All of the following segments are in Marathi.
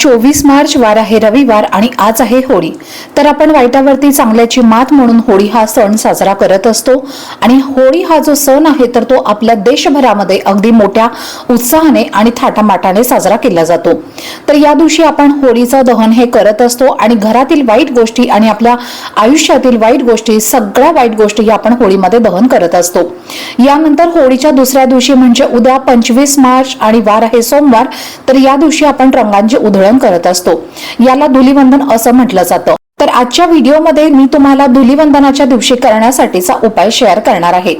चोवीस मार्च वार आहे रविवार आणि आज आहे होळी. तर आपण वाईटावरती चांगल्याची मात म्हणून होळी हा सण साजरा करत असतो. आणि होळी हा जो सण आहे तर तो आपल्या देशभरामध्ये अगदी मोठ्या उत्साहाने आणि थाटामाटाने साजरा केला जातो. तर या दिवशी आपण होळीचं दहन हे करत असतो आणि घरातील वाईट गोष्टी आणि आपल्या आयुष्यातील वाईट गोष्टी सगळ्या वाईट गोष्टी आपण होळीमध्ये दहन करत असतो. यानंतर होळीच्या दुसऱ्या दिवशी म्हणजे उद्या पंचवीस मार्च आणि वार आहे सोमवार. तर या दिवशी आपण रंगांची उधळण करत असतो. याला धुलीवंदन असं म्हटलं जातं. तर आजच्या व्हिडिओमध्ये मी तुम्हाला धुलीवंदनाच्या दिवशी करण्यासाठीचा उपाय शेअर करणार आहे.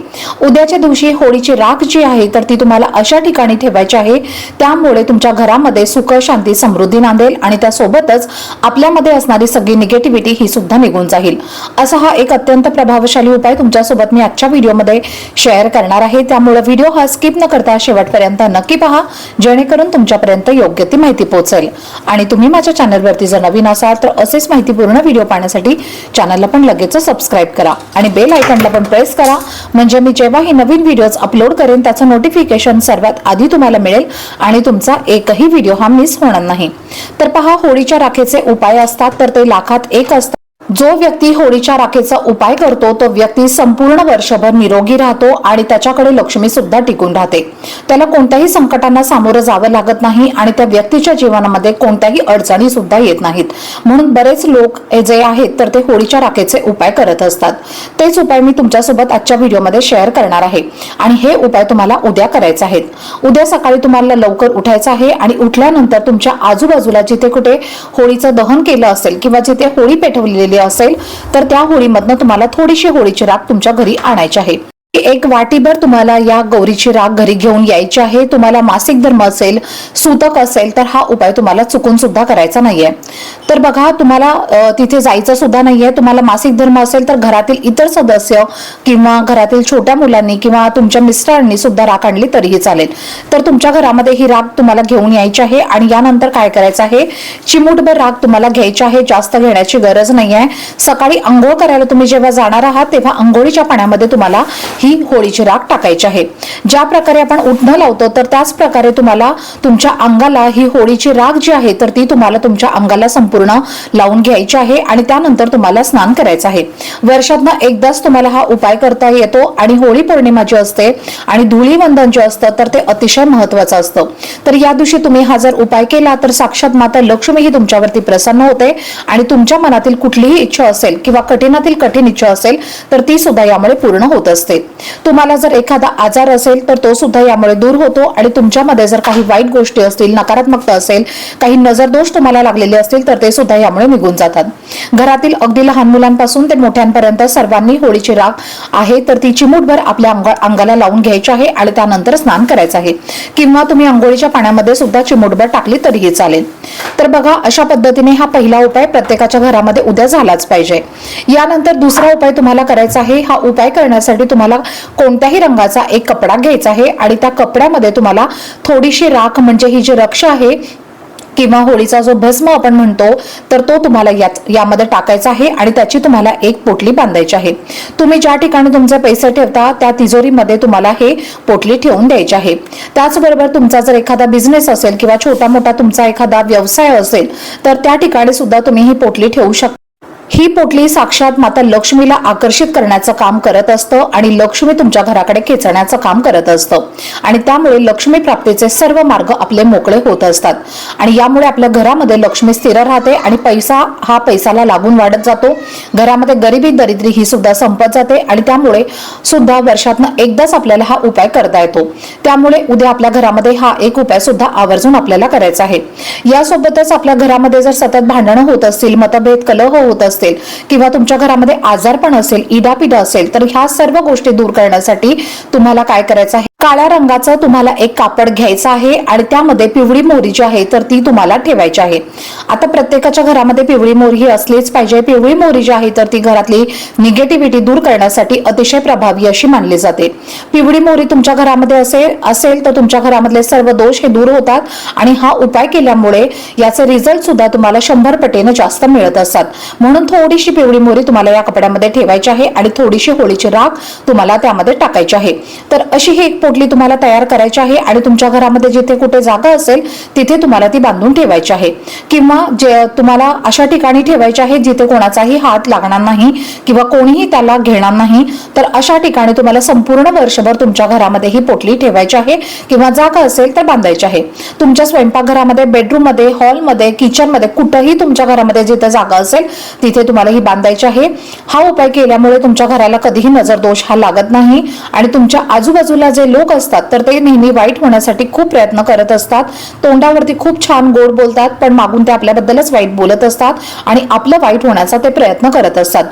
उद्याच्या दिवशी होळीची राख जी आहे तर ती तुम्हाला अशा ठिकाणी ठेवायची आहे. त्यामुळे तुमच्या घरामध्ये सुख शांती समृद्धी नांदेल आणि त्यासोबतच आपल्यामध्ये असणारी सगळी निगेटिव्हिटी ही सुद्धा निघून जाईल. असा हा एक अत्यंत प्रभावशाली उपाय तुमच्यासोबत मी आजच्या व्हिडिओमध्ये शेअर करणार आहे. त्यामुळे व्हिडिओ हा स्किप न करता शेवटपर्यंत नक्की पहा जेणेकरून तुमच्यापर्यंत योग्य ती माहिती पोहोचेल. आणि तुम्ही माझ्या चॅनलवरती जर नवीन असाल तर असेच माहितीपूर्ण व्हिडिओ पाहण्यासाठी चॅनलला पण लगेच सबस्क्राईब करा आणि बेल आयकॉनला पण प्रेस करा. म्हणजे मी जेव्हाही नवीन व्हिडिओज अपलोड करेन त्याचं नोटिफिकेशन सर्वात आधी तुम्हाला मिळेल आणि तुमचा एकही व्हिडिओ हा मिस होणार नाही. तर पहा होळीच्या राखेचे उपाय असतात तर ते लाखात एक असतात. जो व्यक्ती होळीच्या राखेचा उपाय करतो तो व्यक्ती संपूर्ण वर्षभर निरोगी राहतो आणि त्याच्याकडे लक्ष्मी सुद्धा टिकून राहते. त्याला कोणत्याही संकटांना सामोरं जावं लागत नाही आणि त्या व्यक्तीच्या जीवनामध्ये कोणत्याही अडचणी सुद्धा येत नाहीत. म्हणून बरेच लोक जे आहेत तर ते होळीच्या राखेचे उपाय करत असतात. तेच उपाय मी तुमच्यासोबत आजच्या व्हिडिओमध्ये शेअर करणार आहे. आणि हे उपाय तुम्हाला उद्या करायचे आहेत. उद्या सकाळी तुम्हाला लवकर उठायचं आहे आणि उठल्यानंतर तुमच्या आजूबाजूला जिथे कुठे होळीचं दहन केलं असेल किंवा जिथे होळी पेटवलेली असेल तर त्या होळीमधनं तुम्हाला थोडीशी होळीची राख तुमच्या घरी आणायची आहे. एक वाटीभर तुम्हाला या गौरीची राग घरी घेऊन यायची आहे. तुम्हाला मासिक धर्म असेल सूतक असेल तर हा उपाय तुम्हाला चुकून सुद्धा करायचा नाहीये. तर बघा तुम्हाला तिथे जायचं सुद्धा नाहीये. तुम्हाला मासिक धर्म असेल तर घरातील इतर सदस्य किंवा घरातील छोट्या मुलांनी किंवा तुमच्या मिस्टरांनी सुद्धा राख आणली तरीही चालेल. तर तुमच्या घरामध्ये ही राग तुम्हाला घेऊन यायची आहे आणि यानंतर काय करायचं आहे? चिमूटभर राग तुम्हाला घ्यायची आहे. जास्त घेण्याची गरज नाही आहे सकाळी आंघोळ करायला तुम्ही जेव्हा जाणार आहात तेव्हा आंघोळीच्या पाण्यामध्ये तुम्हाला ही होळीची राख टाकायची आहे ज्या प्रकारे आपण उठणं लावतो तर त्याच प्रकारे तुम्हाला तुमच्या अंगाला ही होळीची राख जी आहे तर ती तुम्हाला तुमच्या अंगाला संपूर्ण लावून घ्यायची आहे आणि त्यानंतर तुम्हाला स्नान करायचं आहे. वर्षातनं एकदाच तुम्हाला हा उपाय करता येतो आणि होळी पौर्णिमा जी असते आणि धुळीवंदन जे असतं तर ते अतिशय महत्वाचं असतं. तर या दिवशी तुम्ही हा जर उपाय केला तर साक्षात माता लक्ष्मीही तुमच्यावरती प्रसन्न होते आणि तुमच्या मनातील कुठलीही इच्छा असेल किंवा कठीणातील कठीण इच्छा असेल तर ती सुद्धा यामुळे पूर्ण होत असते. तुम्हाला जर एखादा आजार असेल तर तो सुद्धा यामुळे दूर होतो आणि तुमच्यामध्ये जर काही वाईट गोष्टी असतील नकारात्मकता असेल काही नजरदोष तुम्हाला लागलेले असतील तर ते सुद्धा यामुळे निघून जातात. घरातील अगदी लहान मुलांपासून ते मोठ्यांपर्यंत सर्वांनी होळीची राख आहे तर ती चिमूटभर आपल्या अंगाला लावून घ्यायची आहे आणि त्यानंतर स्नान करायचं आहे. किंवा तुम्ही आंघोळीच्या पाण्यामध्ये सुद्धा चिमूटभर टाकली तरीही चालेल. तर बघा अशा पद्धतीने हा पहिला उपाय प्रत्येकाच्या घरामध्ये उद्या झालाच पाहिजे. यानंतर दुसरा उपाय तुम्हाला करायचा आहे हा उपाय करण्यासाठी तुम्हाला कोणत्याही रंगाचा एक कपडा घ्यायचा आहे आणि त्या कपड्यामध्ये तुम्हाला थोडीशी राख म्हणजे ही जी रक्ष आहे किंवा होळीचा जो भस्म आपण म्हणतो तर तो तुम्हाला यात यामध्ये टाकायचा आहे आणि त्याची तुम्हाला एक पोटली बांधायची आहे. तुम्ही ज्या ठिकाणी तुमचे पैसे ठेवता त्या तिजोरीमध्ये तुम्हाला हे पोटली ठेवून द्यायची आहे. त्याचबरोबर तुमचा जर एखादा बिझनेस असेल किंवा छोटा मोठा तुमचा एखादा व्यवसाय असेल तर त्या ठिकाणी सुद्धा तुम्ही ही पोटली ठेवू शकता ही पोटली साक्षात माता लक्ष्मीला आकर्षित करण्याचं काम करत असतं आणि लक्ष्मी तुमच्या घराकडे खेचण्याचं काम करत असतं. आणि त्यामुळे लक्ष्मी प्राप्तीचे सर्व मार्ग आपले मोकळे होत असतात. आणि यामुळे आपल्या घरामध्ये लक्ष्मी स्थिर राहते आणि पैसा हा पैसाला लागून वाढत जातो. घरामध्ये गरिबी दरिद्री ही सुद्धा संपत जाते आणि त्यामुळे सुद्धा वर्षातनं एकदाच आपल्याला हा उपाय करता येतो. त्यामुळे उद्या आपल्या घरामध्ये हा एक उपाय सुद्धा आवर्जून आपल्याला करायचा आहे. यासोबतच आपल्या घरामध्ये जर सतत भांडणं होत असतील मतभेद कलह होत असतील असतील किंवा तुमच्या घरामध्ये आजारपण असेल इडापिडा असेल तर ह्या सर्व गोष्टी दूर करण्यासाठी तुम्हाला काय करायचं आहे? काळ्या रंगाचं तुम्हाला एक कापड घ्यायचं आहे आणि त्यामध्ये पिवळी मोहरी जी आहे तर ती तुम्हाला ठेवायची आहे. आता प्रत्येकाच्या घरामध्ये पिवळी मोहरी ही असलीच पाहिजे. पिवळी मोहरी जी आहे तर ती घरातली निगेटिव्हिटी दूर करण्यासाठी अतिशय प्रभावी अशी मानली जाते. पिवळी मोहरी तुमच्या घरामध्ये असेल असेल तर तुमच्या घरामधले सर्व दोष हे दूर होतात आणि हा उपाय केल्यामुळे याचे रिझल्ट सुद्धा तुम्हाला शंभर पटीने जास्त मिळत असतात. म्हणून थोडीशी पिवळी मोहरी तुम्हाला या कपड्यामध्ये ठेवायची आहे आणि थोडीशी होळीची राख तुम्हाला त्यामध्ये टाकायची आहे. तर अशी ही एक पोटली तुम्हाला तयार करायची आहे आणि तुमच्या घरामध्ये जिथे कुठे जागा असेल तिथे तुम्हाला ती बांधून ठेवायची आहे. किंवा जे तुम्हाला अशा ठिकाणी ठेवायची आहे जिथे कोणाचाही हात लागणार नाही किंवा कोणीही त्याला घेणार नाही तर अशा ठिकाणी तुम्हाला संपूर्ण वर्षभर तुमच्या घरामध्ये ही पोटली ठेवायची आहे किंवा जागा असेल तर बांधायची आहे. तुमच्या स्वयंपाकघरामध्ये बेडरूममध्ये हॉलमध्ये किचनमध्ये कुठंही तुमच्या घरामध्ये जिथे जागा असेल तिथे तुम्हाला ही बांधायची आहे. हा उपाय केल्यामुळे तुमच्या घराला कधीही नजर दोष हा लागत नाही आणि तुमच्या आजूबाजूला जे लोक असतात तर ते नेहमी वाईट होण्यासाठी खूप प्रयत्न करत असतात. तोंडावरती खूप छान गोड बोलतात पण मागून ते आपल्याबद्दलच वाईट बोलत असतात आणि आपलं वाईट होण्याचा ते प्रयत्न करत असतात.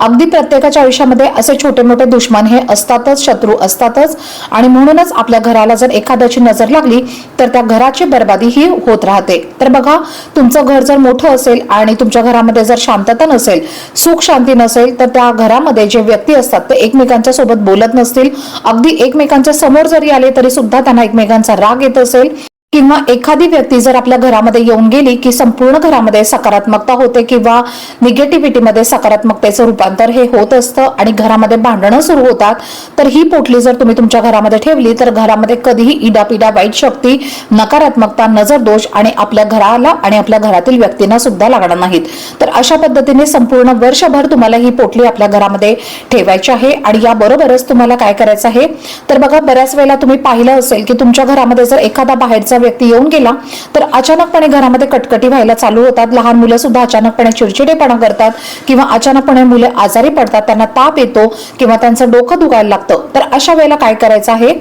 अगदी प्रत्येकाच्या आयुष्यामध्ये असे छोटे मोठे दुश्मन हे असतातच शत्रू असतातच आणि म्हणूनच आपल्या घराला जर एखाद्याची नजर लागली तर त्या घराची बर्बादी ही होत राहते. तर बघा तुमचं घर जर मोठं असेल आणि तुमच्या घरामध्ये जर शांतता नसेल सुख शांती नसेल तर त्या घरामध्ये जे व्यक्ती असतात ते एकमेकांच्या सोबत बोलत नसतील. अगदी एकमेकांच्या समोर जरी आले तरी सुद्धा त्यांना एकमेकांचा राग येत असेल. किंवा एखादी व्यक्ती जर आपल्या घरामध्ये येऊन गेली की संपूर्ण घरामध्ये सकारात्मकता होते किंवा निगेटिव्हिटीमध्ये सकारात्मकतेचं रूपांतर हे होत असतं आणि घरामध्ये भांडणं सुरू होतात तर ही पोटली जर तुम्ही तुमच्या घरामध्ये ठेवली तर घरामध्ये कधीही इडापिडा वाईट शक्ती नकारात्मकता नजर दोष आणि आपल्या घराला आणि आपल्या घरातील व्यक्तींना सुद्धा लागणार नाहीत. तर अशा पद्धतीने संपूर्ण वर्षभर तुम्हाला ही पोटली आपल्या घरामध्ये ठेवायची आहे आणि याबरोबरच तुम्हाला काय करायचं आहे? तर बघा बऱ्याच वेळेला तुम्ही पाहिलं असेल की तुमच्या घरामध्ये जर एखादा बाहेरचा व्यक्ती येऊन गेला तर अचानकपणे घरामध्ये कटकटी व्हायला चालू होतात. लहान मुलं सुद्धा अचानकपणे चिडचिडेपणा करतात किंवा अचानकपणे मुले आजारी पडतात त्यांना ताप येतो किंवा त्यांचं डोकं दुखायला लागतं. तर अशा वेळेला काय करायचं आहे?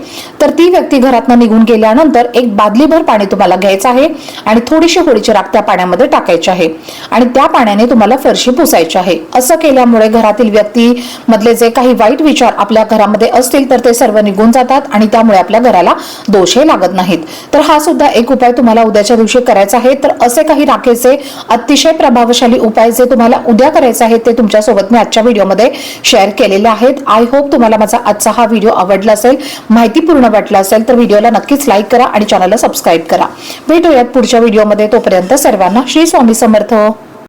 तर ती व्यक्ती घरातनं निघून गेल्यानंतर एक बादलीभर पाणी तुम्हाला घ्यायचं आहे आणि थोडीशी होळीची राख त्या पाण्यामध्ये टाकायची आहे आणि त्या पाण्याने तुम्हाला फरशी पुसायची आहे. असं केल्यामुळे घरातील व्यक्ती मधले जे काही वाईट विचार आपल्या घरामध्ये असतील तर ते सर्व निघून जातात आणि त्यामुळे आपल्या घराला दोषही लागत नाहीत. तर हा सुद्धा एक उपाय तुम्हाला उद्याच्या दिवशी करायचा आहे. तर असे काही राखेचे अतिशय प्रभावशाली उपाय जे तुम्हाला उद्या करायचे आहेत ते तुमच्यासोबत मी आजच्या व्हिडिओमध्ये शेअर केलेले आहेत. आय होप तुम्हाला माझा आजचा हा व्हिडिओ आवडला असेल माहितीपूर्ण वाटला असेल तर व्हिडिओला नक्कीच लाईक करा आणि चॅनलला सबस्क्राईब करा. भेटूयात पुढच्या व्हिडिओमध्ये. तोपर्यंत सर्वांना श्री स्वामी समर्थ.